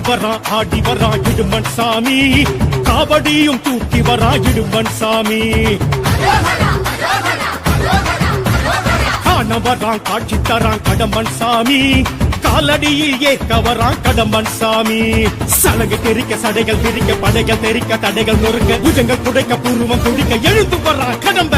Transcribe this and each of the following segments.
ஆடி வரா ஆடி வரா இடுமன் சாமி. காவடியும் தூக்கி வரா இடுமன் சாமி. காண வரான் காட்சி தரான் கடம்பன் சாமி. காலடியில் ஏற்க வரான் கடம்பன் சாமி. சலகை தெரிக்க சடைகள் திரிக்க படைகள் தெரிக்க தடைகள் நொறுக்க புஜங்கள் குடைக்க பூர்வம் துடிக்க எழுந்து வர்றான் கடம்ப.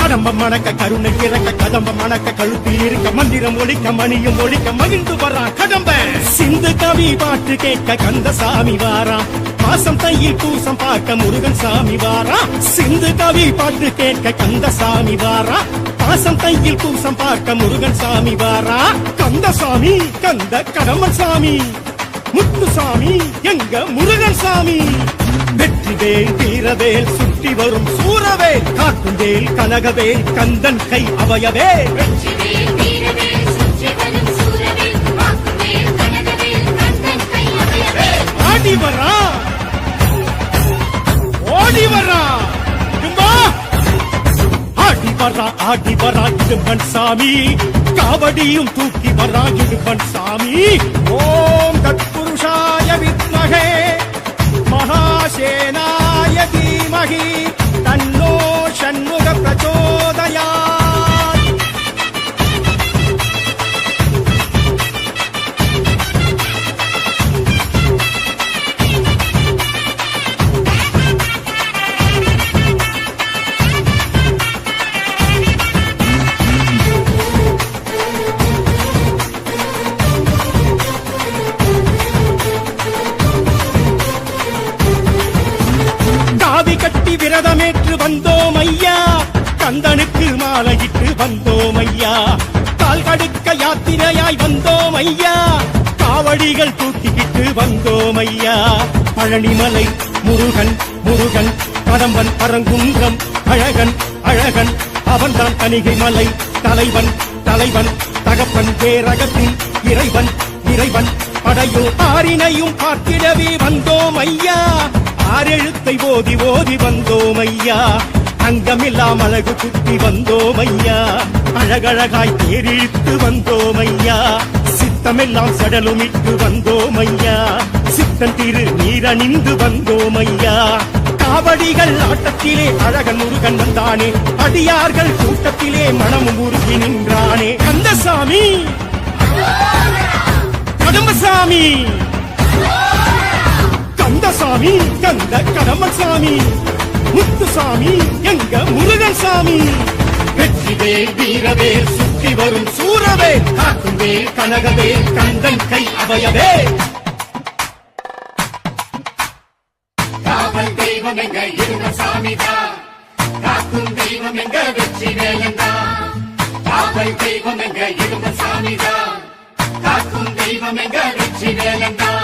கடம்ப மணக்க கருணை கிறக்க கதம்ப மணக்க கழுத்தில் இருக்க மந்திரம் ஒழிக்க மணியும் ஒழிக்க மகிழ்ந்து வர்றான் கடம்ப. சிந்து கவி பாட்டு கேட்க கந்த சாமி வாரா. மாசம் தையில் பூசம் பார்க்க முருகன் சாமி வாரா. சிந்து கவி பாட்டு கேட்க கந்த சாமி வாரா. பாசம் தையில் பூசம் பார்க்க முருகன் சாமி வாரா. கந்த சாமி கந்த கடம்பன் சாமி. முத்துசாமி எங்க முருகன் சாமி. வெற்றிவேல் வீரவேல் சுற்றி வரும் சூரவேல் காக்குவேல் கனகவேல் கந்தன் கை அபயவேல் ஆடி வரா ஓடி வரா. ஆடி வரா ஆடி வரா இடும்பன் சாமி. காவடியும் தூக்கி வரா இடும்பன் சாமி. வந்தோம் ஐயா. கால் கடுக்க யாத்திரையாய் வந்தோம் ஐயா. காவடிகள் தூக்கிக்கிட்டு வந்தோம் ஐயா. பழனிமலை முருகன் முருகன் கடம்பன் பரங்குன்றம் அழகன் அழகன். அவன்தான் கணிகை மலை தலைவன் தலைவன். தகப்பன் பேரகத்தின் இறைவன் இறைவன். படையோ ஆறினையும் பார்த்திடவே வந்தோம் ஐயா. ஆறெழுத்தை ஓதி ஓதி வந்தோம் ஐயா. அங்கமில்லாம் அழகு குத்தி வந்தோம் ஐயா அழகழகாய் தேரிழித்து வந்தோம் ஐயா சித்தமெல்லாம் சடலுமிட்டு வந்தோம் ஐயா சித்தன் திரு நீரணிந்து வந்தோம் ஐயா காவடிகள் ஆட்டத்திலே அழகன் முருகன் வந்தானே. அடியார்கள் கூட்டத்திலே மனமும் உருகி நின்றானே. கந்தசாமி! கடம்பசாமி! கந்தசாமி! கந்த கடம்பசாமி! முத்துசாமி எங்க முருகன் சாமி வெற்றிவேல் வீரவே சுற்றி வரும் சூரவேல் காக்குவேல் கனகவே கந்தன் கை அவையவே காவல் தெய்வம் எங்க இருந்த சாமிதான் காக்கும் தெய்வம் எங்க வெற்றி வேலந்தான் காவல் தெய்வம் எங்க இருந்த சாமிதான் காக்கும் தெய்வம் எங்க வெற்றி வேலந்தான்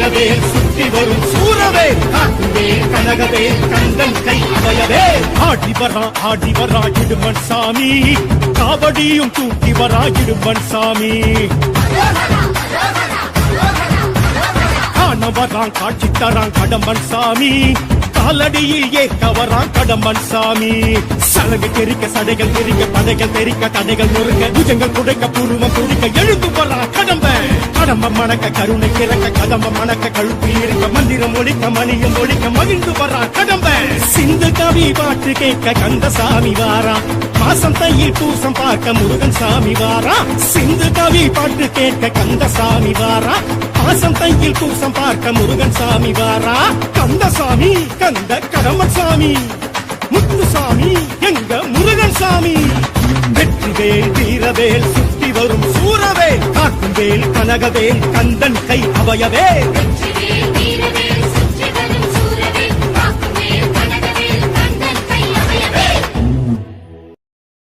வெற்றிவேல் சுற்றி வரும் சூரவேல். காக்குவேல் கனகவே கந்தன் கை அவையவே. ஆடி வரா ஆடி வரா இடுமன் சாமி. காவடியும் தூக்கி வரா இடுமன் சாமி. காண வரான் காட்சி தரான் கடம்பன் சாமி. காலடியில் ஏற்க வரான் கடம்பன் சாமி. சலகை தெரிக்க சடைகள் தெரிக்க படைகள் தெரிக்க தடைகள் நொறுக்க புஜங்கள் குடைக்க புருவம் குடிக்க எழுந்து கடம்ப மணக்க கருணை கிறக்க கதம்ப மணக்க கழுப்பு இருக்க மந்திரம் ஒழிக்க மணியம் ஒழிக்க மகிழ்ந்து வர்றா கடம்ப. சிந்து கவி பாட்டு கேட்க கந்த சாமி வாரா. மாசம் தையில் பூசம் பார்க்க முருகன் சாமி வாரா. சிந்து கவி பாட்டு கேட்க கந்த சாமி வாரா. மாசம் தையில் பூசம் பார்க்க முருகன் சாமி வாரா. கந்த சாமி கந்த கடம்பன் சாமி. முத்துசாமி எங்க முருகன் சாமி. வெற்றிவேல் வீரவேல் சுத்தி வரும் சூரவேல். காக்கும் வேல் கனகவேல் கந்தன் கை அவயவே வெற்றி